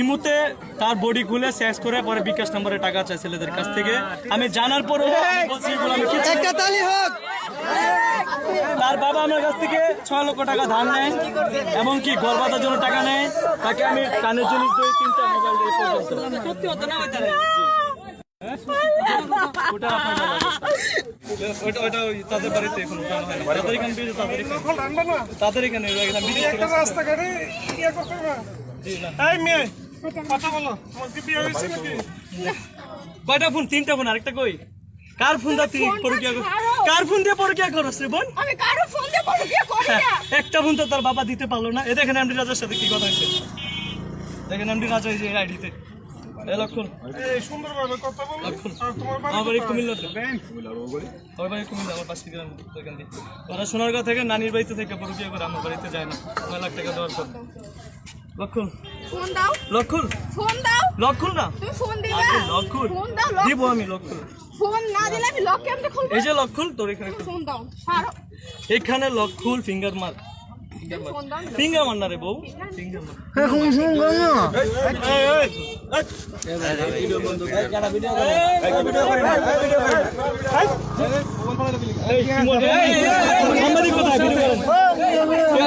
ইমুতে তার বডি খুলে সেক্স করে পরে বিকাশ নম্বরে টাকা চায় ছেলেদের কাছ থেকে। আমি জানার পরও আমি বলছি এগুলো আমি কিছু একটা তালি হোক। তার বাবা আমার কাছ থেকে ছয় লক্ষ টাকা ধার নেয় এবং কি ঘর জন্য টাকা নেয়। তাকে আমি কানের জিনিস দিই তিনটা মোবাইল দিই পর্যন্ত। তাদের এখন হয় কথা বলো তোমার কি বিয়ে হয়েছে নাকি? কয়টা ফোন? তিনটা ফোন আরেকটা কই? কার ফোন দা তুই পরকিয়া কর। কার ফোন দিয়ে পরকিয়া করছ রে বোন? আমি কারও ফোন দিয়ে বিয়ে করি না। একটা ফোন তো তার বাবা দিতে পারল না। এ দেখেন এমডি রাজার সাথে কি কথা হয়েছে। দেখেন এমডি রাজা এই যে আইডিতে। এ লক্ষণ এই সুন্দরভাবে কথা বলো। আর তোমার বাড়ি আমার আমার বাড়ি কুমিল্লা আমার পাশে গ্রাম ওইখান দিয়ে ওরা সোনারগাঁ থেকে নানির বাড়িতে থেকে পরকিয়া করে আমার বাড়িতে যায় না। নয় লাখ টাকা দেওয়ার পর লক্ষণ ফোন দাও লক্ষণ ফোন দাও লক্ষণ না তুমি ফোন দিবে লক্ষণ ফোন দাও দিব আমি লক্ষণ ফোন না দিলে আমি লক কেমনে খুলবো এই যে লক্ষণ তোর এখানে ফোন দাও ছাড়ো এখানে লক্ষণ ফিঙ্গার মার ফিঙ্গার মার না রে বউ ফিঙ্গার মার ফোন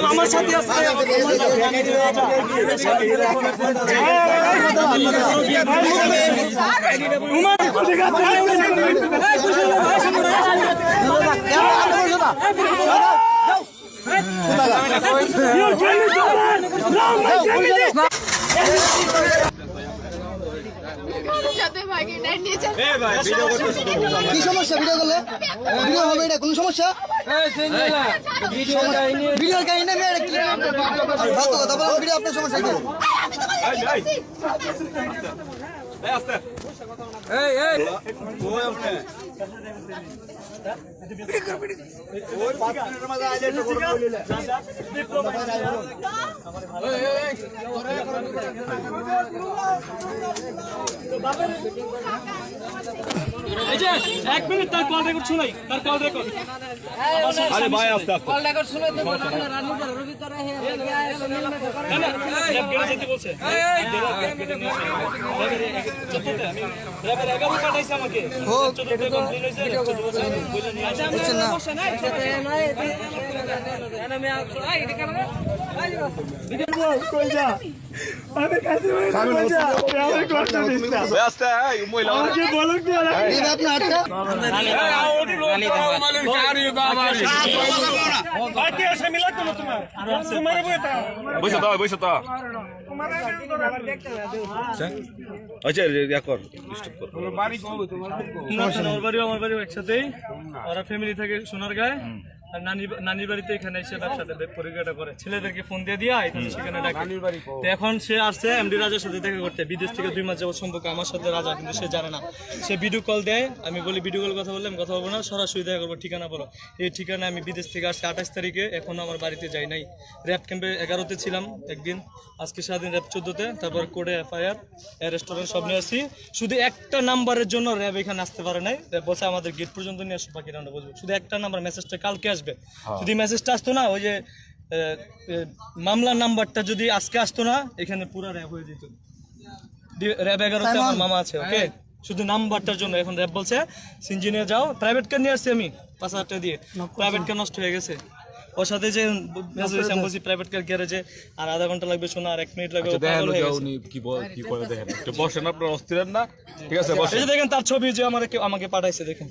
আমার সাথে আছে সাথে ভাগে নেট নিয়ে যাও কি সমস্যা? ভিডিও করলে? ভিডিও হবে এটা? কোনো সমস্যা? ভিডিও কাহিনী না মেয়ে কি ভাত কথা বলো ভিডিও আপনার সমস্যা কি? এক মিনিট তার কল রেকর্ড শুনাই তার কল রেকর্ড আরে শুনে বলছে হোক বুঝছেন না কই যা আচ্ছা ইয়া কর না, ওর বাড়িও আমার বাড়িও একসাথেই ওরা ফ্যামিলি থাকে সোনার গায়ে নানির বাড়িতে এখানে এসে করে। ছেলেদেরকে ফোন দিয়ে দিয়া এখানে সেখানে ডাকে। এখন সে আসছে এমডি রাজার সাথে দেখা করতে। বিদেশ থেকে দুই মাস যাবত সম্পর্ক আমার সাথে রাজা কিন্তু সে জানে না। সে ভিডিও কল দেয় আমি বলি ভিডিও কল কথা বললাম কথা বলব না সরাসরি দেখা করব ঠিকানা বলো। এই ঠিকানা আমি বিদেশ থেকে আসছি আঠাশ তারিখে এখনও আমার বাড়িতে যাই নাই। র্যাব ক্যাম্পে এগারোতে ছিলাম একদিন আজকে সারাদিন র্যাব চোদ্দোতে তারপর কোর্টে এফআইআর রেস্টুরেন্ট সব নিয়ে আসছি। শুধু একটা নাম্বারের জন্য র্যাব এখানে আসতে পারে নাই র্যাব বলছে আমাদের গেট পর্যন্ত নিয়ে আসো বাকি রান্না বুঝব শুধু একটা নাম্বার মেসেজটা কালকে আসবে। যদি মেসেজটা আসতো না ওই যে মামলার নাম্বারটা যদি আজকে আসতো না এখানে পুরো র্যাব হয়ে যেত। র্যাব এগারোতে আমার মামা আছে ওকে শুধু নাম্বারটার জন্য এখন র্যাব বলছে। সিঞ্জিনে যাও। প্রাইভেট কার নিয়ে আসছি আমি পাঁচ হাজার টাকা দিয়ে। প্রাইভেট কার নষ্ট হয়ে গেছে। ওর সাথে যে মেসেজ বলছি প্রাইভেট কার গ্যারেজে আর আধা ঘণ্টা লাগবে শোনা আর এক মিনিট লাগবে হয়ে গেছে। উনি কি কি করে দেখেন। একটু বসেন আপনার অস্থির না। ঠিক আছে এই যে দেখেন তার ছবি যে আমার আমাকে পাঠাইছে দেখেন।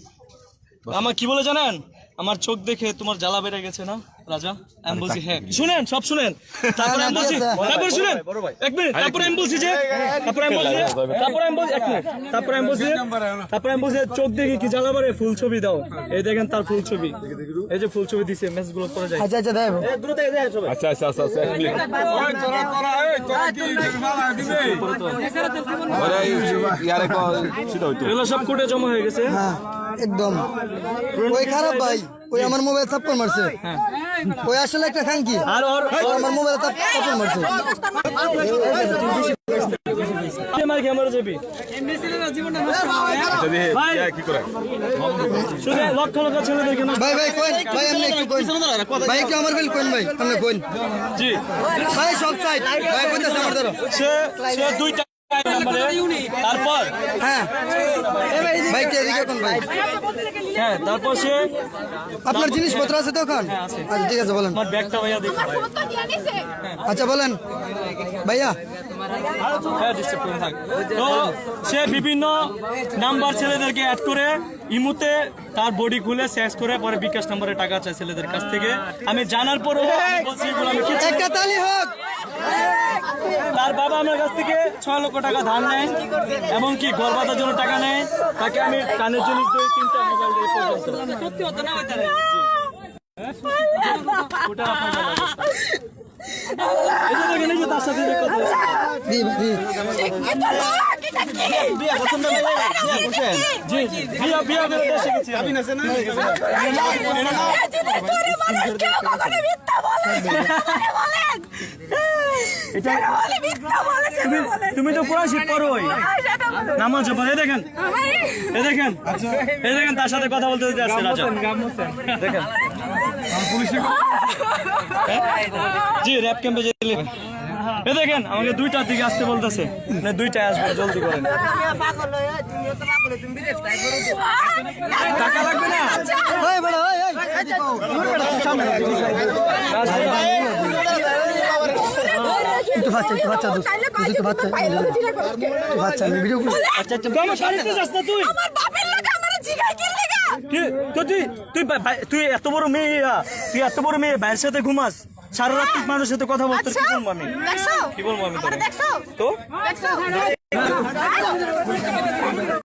আমার কি বলে জানেন? আমার চোখ দেখে তোমার জ্বালা বেড়ে গেছে না রাজা? আমি বলছি হ্যাঁ। শুনেন সব শুনেন। তারপরে আমি বলছি তারপরে শুনেন। এক মিনিট তারপরে আমি বলছি যে তারপরে আমি বলছি তারপরে আমি বলছি এক মিনিট তারপরে আমি বলছি তারপরে আমি বলছি চোখ দেখে কি জ্বালা মারে ফুল ছবি দাও। এই দেখেন তার ফুল ছবি। এই যে ফুল ছবি দিছে মেসেজগুলো পরে যায় আচ্ছা আচ্ছা দেখ আচ্ছা আচ্ছা আচ্ছা আচ্ছা এক মিনিট। ওই তোরা তোরা এই তোরা কি মালা দিবে? ওরে, ইয়ারে ক- সেটা হইতো। এগুলো সব কোর্টে জমা হয়ে গেছে। হ্যাঁ। একদম। ওই খারাপ ভাই ওই আমার মোবাইল থাপ্পড় মারছে। ওই আসলে একটা খাঙ্কি আর আমার মোবাইল থাপ্পড় মারছে। ভাই। কি করে? শুধু লক্ষ লক্ষ ছেলেদেরকে না ভাই ভাই কোন ভাই আপনি একটু কোন ভাই একটু আমার বেল কোন ভাই। আপনি কোন জি। ভাই সব সাইড ভাই কইতাছে আমার ধরো। সে সে দুইটা তারপর হ্যাঁ। ভাই কে এদিকে কোন ভাই? হ্যাঁ তারপর সে আপনার জিনিসপত্র আছে তো ওখান? আচ্ছা ঠিক আছে বলেন। আমার ব্যাগটা ভাইয়া আচ্ছা বলেন। ভাইয়া। হ্যাঁ তো সে বিভিন্ন নাম্বার ছেলেদেরকে অ্যাড করে ইমুতে তার বডি খুলে শেষ করে পরে বিকাশ নাম্বারে টাকা চায় ছেলেদের কাছ থেকে। আমি জানার পরও আমি বলছি এগুলো আমি কিছু একটা তালি হোক তার বাবা আমার কাছ থেকে ছয় লক্ষ টাকা ধার নেয় এমনকি ঘর বাঁধার জন্য টাকা নেয় তাকে আমি কানের জিনিস দিই তিনটা মোবাইল পর্যন্ত সত্যি হতো না ওটা তার সাথে কথা আমি তুমি তুমি তো কোরআন শিখ পড়োই নামাজ পড়ে দেখেন। এই দেখেন। এই দেখেন তার সাথে কথা বলতে দিতে আসছে রাজা। দেখেন। জি র্যাপ ক্যাম্পে যেতে এ দেখেন আমাকে দুইটার দিকে আসতে বলতেছে। না দুইটায় আসবে জলদি করেন। টাকা লাগবে না? একটু বাচ্চা একটু আচ্ছা তুই। কি তুই তুই তুই এত বড় মেয়ে তুই এত বড় মেয়ে ভাইয়ের সাথে ঘুমাস? সারা রাত মানুষের সাথে কথা বলতো কি বলব আমি? কি বলব আমি তো? দেখছ? তো